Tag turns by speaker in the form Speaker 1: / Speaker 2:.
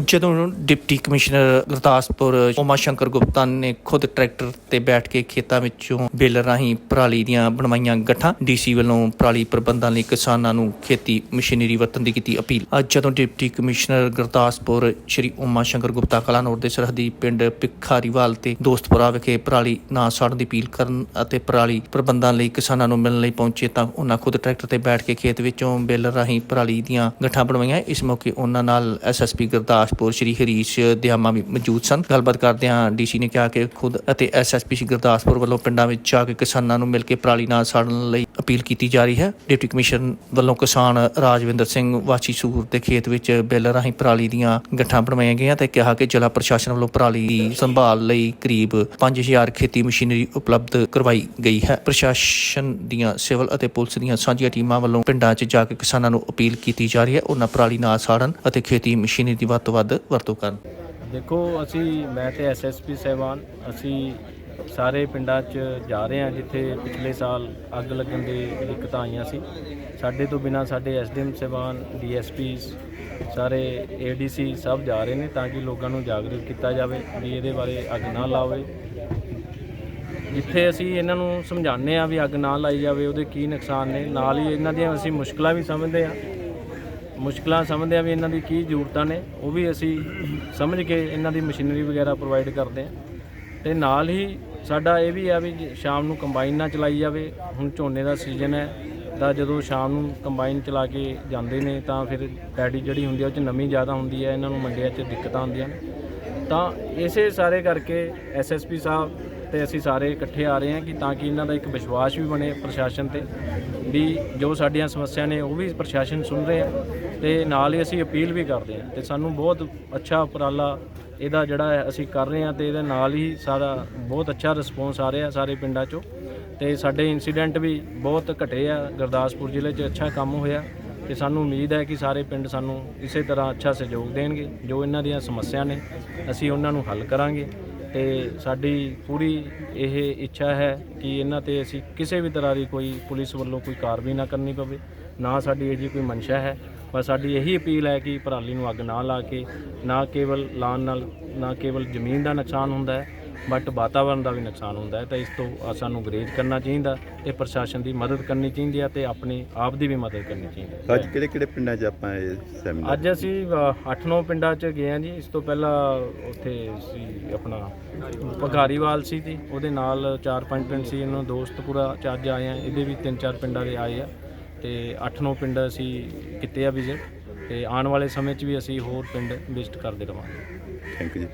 Speaker 1: ਜਦੋਂ deputy commissioner Gurdaspur Uma Shankar Gupta ਨੇ ਖੁਦ ਟਰੈਕਟਰ ਤੇ ਬੈਠ ਕੇ ਖੇਤਾਂ ਵਿੱਚੋਂ ਬੇਲਰ ਰਾਹੀਂ ਪਰਾਲੀ ਦੀਆਂ ਬਣਵਾਈਆਂ ਗੱਠਾਂ, ਡੀਸੀ ਵੱਲੋਂ ਪਰਾਲੀ ਪ੍ਰਬੰਧਾਂ ਲਈ ਕਿਸਾਨਾਂ ਨੂੰ ਖੇਤੀ ਮਸ਼ੀਨਰੀ ਵਰਤਣ ਦੀ ਕੀਤੀ ਅਪੀਲ। ਅੱਜ ਜਦੋਂ ਡਿਪਟੀ ਕਮਿਸ਼ਨਰ ਗੁਰਦਾਸਪੁਰ ਸ਼੍ਰੀ ਉਮਾ ਸ਼ੰਕਰ ਗੁਪਤਾ ਕਲਾਨੌਰ ਦੇ ਸਰਹੱਦੀ ਪਿੰਡ ਭਿੱਖਾਰੀਵਾਲ ਤੇ ਦੋਸਤਪੁਰਾ ਵਿਖੇ ਪਰਾਲੀ ਨਾ ਸਾੜਨ ਦੀ ਅਪੀਲ ਕਰਨ ਅਤੇ ਪਰਾਲੀ ਪ੍ਰਬੰਧਾਂ ਲਈ ਕਿਸਾਨਾਂ ਨੂੰ ਮਿਲਣ ਲਈ ਪਹੁੰਚੇ ਤਾਂ ਉਹਨਾਂ ਖੁਦ ਟਰੈਕਟਰ ਤੇ ਬੈਠ ਕੇ ਖੇਤ ਵਿੱਚੋਂ ਬੇਲਰ ਰਾਹੀਂ ਪਰਾਲੀ ਦੀਆਂ ਗੱਠਾਂ ਬਣਵਾਈਆਂ। ਇਸ ਮੌਕੇ ਉਹਨਾਂ ਨਾਲ ਐਸਐਸਪੀ ਗੁਰਦਾਸਪੁਰ ਸ਼੍ਰੀ ਹਰੀਸ਼ ਦਿਹਾਮਾ ਵੀ ਮੌਜੂਦ ਸਨ। ਗੱਲਬਾਤ ਕਰਦਿਆਂ ਡੀਸੀ ਨੇ ਕਿਹਾ ਕਿ ਖੁਦ ਅਤੇ ਐਸਐਸਪੀ ਸ਼੍ਰੀ ਗੁਰਦਾਸਪੁਰ ਵੱਲੋਂ ਪਿੰਡਾਂ ਵਿੱਚ ਜਾ ਕੇ ਕਿਸਾਨਾਂ ਨੂੰ ਮਿਲ ਕੇ ਪਰਾਲੀ ਨਾ ਸਾੜਨ ਲਈ ਅਪੀਲ ਕੀਤੀ ਜਾ ਰਹੀ ਹੈ। ਡਿਪਟੀ ਕਮਿਸ਼ਨ ਵੱਲੋਂ ਕਿਸਾਨ ਰਾਜਵਿੰਦਰ ਸਿੰਘ ਵਾਸੀ ਸੂਰ ਦੇ ਖੇਤ ਵਿੱਚ ਬੇਲਰ ਰਾਹੀਂ ਪਰਾਲੀ ਦੀਆਂ ਗੱਠਾਂ ਬਣਵਾਈਆਂ ਗਈਆਂ ਤੇ ਕਿਹਾ ਕਿ ਜ਼ਿਲ੍ਹਾ ਪ੍ਰਸ਼ਾਸਨ ਵੱਲੋਂ ਪਰਾਲੀ ਦੀ ਸੰਭਾਲ ਲਈ ਕਰੀਬ 5000 ਖੇਤੀ ਮਸ਼ੀਨਰੀ ਉਪਲਬਧ ਕਰਵਾਈ ਗਈ ਹੈ। ਪ੍ਰਸ਼ਾਸਨ ਦੀਆਂ ਸਿਵਲ ਅਤੇ ਪੁਲਿਸ ਦੀਆਂ ਸਾਂਝੀਆਂ ਟੀਮਾਂ ਵੱਲੋਂ ਪਿੰਡਾਂ 'ਚ ਜਾ ਕੇ ਕਿਸਾਨਾਂ ਨੂੰ ਅਪੀਲ ਕੀਤੀ ਜਾ ਰਹੀ ਹੈ। ਉਹਨਾਂ ਪਰਾਲੀ ਨਾ ਸਾੜਨ ਅਤੇ ਖੇਤੀ ਮਸ਼ੀਨਰੀ ਦੀ ਵੱਧ ਤੋਂ ਵੱਧ ਵਰਤੋਂ ਕਰਨ?
Speaker 2: ਦੇਖੋ, ਅਸੀਂ, ਮੈਂ ਤੇ ਐਸਐਸਪੀ ਸਹਿਬਾਨ, ਅਸੀਂ ਸਾਰੇ ਪਿੰਡਾਂ 'ਚ ਜਾ ਰਹੇ ਹਾਂ ਜਿੱਥੇ ਪਿਛਲੇ ਸਾਲ ਅੱਗ ਲੱਗਣ ਦੀ ਦਿੱਕਤਾਂ ਆਈਆਂ ਸੀ। ਸਾਡੇ ਤੋਂ ਬਿਨਾ ਸਾਡੇ ਐਸਡੀਐਮ ਸਹਿਬਾਨ ਡੀਐਸਪੀਸ ਸਾਰੇ ਏਡੀਸੀ ਸਭ ਜਾ ਰਹੇ ਨੇ ਤਾਂ ਕਿ ਲੋਕਾਂ ਨੂੰ ਜਾਗਰੂਕ ਕੀਤਾ ਜਾਵੇ ਵੀ ਇਹਦੇ ਬਾਰੇ ਅੱਗ ਨਾ ਲਾਵੇ। ਜਿੱਥੇ ਅਸੀਂ ਇਹਨਾਂ ਨੂੰ ਸਮਝਾਉਂਦੇ ਆ ਵੀ ਅੱਗ ਨਾ ਲਾਈ ਜਾਵੇ, ਉਹਦੇ ਕੀ ਨੁਕਸਾਨ ਨੇ। ਨਾਲ ਹੀ ਇਹਨਾਂ ਦੀਆਂ ਅਸੀਂ ਮੁਸ਼ਕਲਾਂ ਵੀ ਸਮਝਦੇ ਆ ਮੁਸ਼ਕਲਾਂ ਸਮਝਦੇ ਆ ਵੀ ਇਹਨਾਂ ਦੀ ਕੀ ਜ਼ਰੂਰਤਾਂ ਨੇ, ਉਹ ਵੀ ਅਸੀਂ ਸਮਝ ਕੇ ਇਹਨਾਂ ਦੀ ਮਸ਼ੀਨਰੀ ਵਗੈਰਾ ਪ੍ਰੋਵਾਈਡ ਕਰਦੇ ਆ। ਤੇ ਨਾਲ ਹੀ ਸਾਡਾ ਇਹ ਵੀ ਆ ਵੀ ਜੇ ਸ਼ਾਮ ਨੂੰ ਕੰਬਾਈਨ ਨਾ ਚਲਾਈ ਜਾਵੇ, ਹੁਣ ਝੋਨੇ ਦਾ ਸੀਜ਼ਨ ਹੈ, ਤਾਂ ਜਦੋਂ ਸ਼ਾਮ ਨੂੰ ਕੰਬਾਈਨ ਚਲਾ ਕੇ ਜਾਂਦੇ ਨੇ, ਤਾਂ ਫਿਰ ਪੈਡੀ ਜਿਹੜੀ ਹੁੰਦੀ ਆ ਉਹ 'ਚ ਨਮੀ ਜ਼ਿਆਦਾ ਹੁੰਦੀ ਹੈ, ਇਹਨਾਂ ਨੂੰ ਮੰਡੀਆਂ 'ਚ ਦਿੱਕਤਾਂ ਆਉਂਦੀਆਂ ਨੇ। ਤਾਂ ਇਸੇ ਸਾਰੇ ਕਰਕੇ ਐਸਐਸਪੀ ਸਾਹਿਬ ਤੇ ਅਸੀਂ ਸਾਰੇ ਇਕੱਠੇ ਆ ਰਹੇ ਹਾਂ ਕਿ ਤਾਂ ਕਿ ਇਹਨਾਂ ਦਾ ਇੱਕ ਵਿਸ਼ਵਾਸ ਵੀ ਬਣੇ ਪ੍ਰਸ਼ਾਸਨ ਤੇ, ਵੀ ਜੋ ਸਾਡੀਆਂ ਸਮੱਸਿਆ ਨੇ ਉਹ ਵੀ ਪ੍ਰਸ਼ਾਸਨ ਸੁਣ ਰਹੇ ਆ ਤੇ ਨਾਲ ਹੀ ਅਸੀਂ ਅਪੀਲ ਵੀ ਕਰਦੇ ਹਾਂ ਤੇ ਸਾਨੂੰ ਬਹੁਤ ਅੱਛਾ ਉਪਰਾਲਾ ਇਹਦਾ ਜਿਹੜਾ ਅਸੀਂ ਕਰ ਰਹੇ ਹਾਂ ਤੇ ਇਹਦੇ ਨਾਲ ਹੀ ਸਾਰਾ ਬਹੁਤ ਅੱਛਾ ਰਿਸਪੌਂਸ ਆ ਰਿਹਾ ਸਾਰੇ ਪਿੰਡਾਂ 'ਚੋਂ ਤੇ ਸਾਡੇ ਇਨਸੀਡੈਂਟ ਵੀ ਬਹੁਤ ਘਟੇ ਆ, ਗੁਰਦਾਸਪੁਰ ਜ਼ਿਲ੍ਹੇ 'ਚ ਅੱਛਾ ਕੰਮ ਹੋਇਆ ਤੇ ਸਾਨੂੰ ਉਮੀਦ ਹੈ ਕਿ ਸਾਰੇ ਪਿੰਡ ਸਾਨੂੰ ਇਸੇ ਤਰ੍ਹਾਂ ਅੱਛਾ ਸਹਿਯੋਗ ਦੇਣਗੇ ਜੋ ਇਹਨਾਂ ਦੀਆਂ ਸਮੱਸਿਆ ਨੇ, ਅਸੀਂ ਉਹਨਾਂ ਨੂੰ ਹੱਲ ਕਰਾਂਗੇ। ਤੇ ਸਾਡੀ ਪੂਰੀ ਇਹ ਇੱਛਾ ਹੈ ਕਿ ਇਹਨਾਂ ਤੇ ਅਸੀਂ ਕਿਸੇ ਵੀ ਤਰ੍ਹਾਂ ਦੀ ਕੋਈ ਪੁਲਿਸ ਵੱਲੋਂ ਕੋਈ ਕਾਰਵਾਈ ਨਾ ਕਰਨੀ ਪਵੇ, ਨਾ ਸਾਡੀ ਇਹ ਜੀ ਕੋਈ ਮਨਸ਼ਾ ਹੈ। ਪਰ ਸਾਡੀ ਇਹੀ ਅਪੀਲ ਹੈ ਕਿ ਪਰਾਲੀ ਨੂੰ ਅੱਗ ਨਾ ਲਾ ਕੇ, ਨਾ ਕੇਵਲ ਲਾਣ ਨਾਲ, ਨਾ ਕੇਵਲ ਜ਼ਮੀਨ ਦਾ ਨੁਕਸਾਨ ਹੁੰਦਾ ਹੈ ਬਟ ਵਾਤਾਵਰਣ ਦਾ ਵੀ ਨੁਕਸਾਨ ਹੁੰਦਾ ਹੈ ਤਾਂ ਇਸ ਤੋਂ ਸਾਨੂੰ ਗਰੇਜ ਕਰਨਾ ਚਾਹੀਦਾ ਤੇ ਪ੍ਰਸ਼ਾਸਨ ਦੀ ਮਦਦ ਕਰਨੀ ਚਾਹੀਦੀ ਹੈ ਤੇ ਆਪਣੇ ਆਪ ਦੀ ਵੀ ਮਦਦ ਕਰਨੀ ਚਾਹੀਦੀ ਹੈ।
Speaker 3: ਅੱਜ ਕਿਹੜੇ ਕਿਹੜੇ ਪਿੰਡਾਂ 'ਚ ਆਪਾਂ ਇਹ ਸੈਮੀਨਾਰ
Speaker 2: ਅੱਜ ਅਸੀਂ 8-9 ਪਿੰਡਾਂ 'ਚ ਗਏ ਹਾਂ ਜੀ। ਇਸ ਤੋਂ ਪਹਿਲਾਂ ਉੱਥੇ ਸੀ ਆਪਣਾ ਭਗਾਰੀਵਾਲ ਸੀ ਜੀ। ਉਹਦੇ ਨਾਲ 4-5 ਪਿੰਡ ਸੀ ਇਹਨਾਂ ਦੋਸਤ ਪੂਰਾ ਚੱਜ ਆਏ ਆ ਇਹਦੇ ਵੀ 3-4 ਪਿੰਡਾਂ ਦੇ ਆਏ ਆ। ਤੇ 8-9 ਪਿੰਡ ਅਸੀਂ ਕੀਤੇ ਆ ਵਿਜ਼ਿਟ ਤੇ ਆਉਣ ਵਾਲੇ ਸਮੇਂ 'ਚ ਵੀ ਅਸੀਂ ਹੋਰ ਪਿੰਡ ਵਿਜ਼ਿਟ ਕਰਦੇ ਰਵਾਂਗੇ।
Speaker 3: ਥੈਂਕ ਯੂ ਜੀ।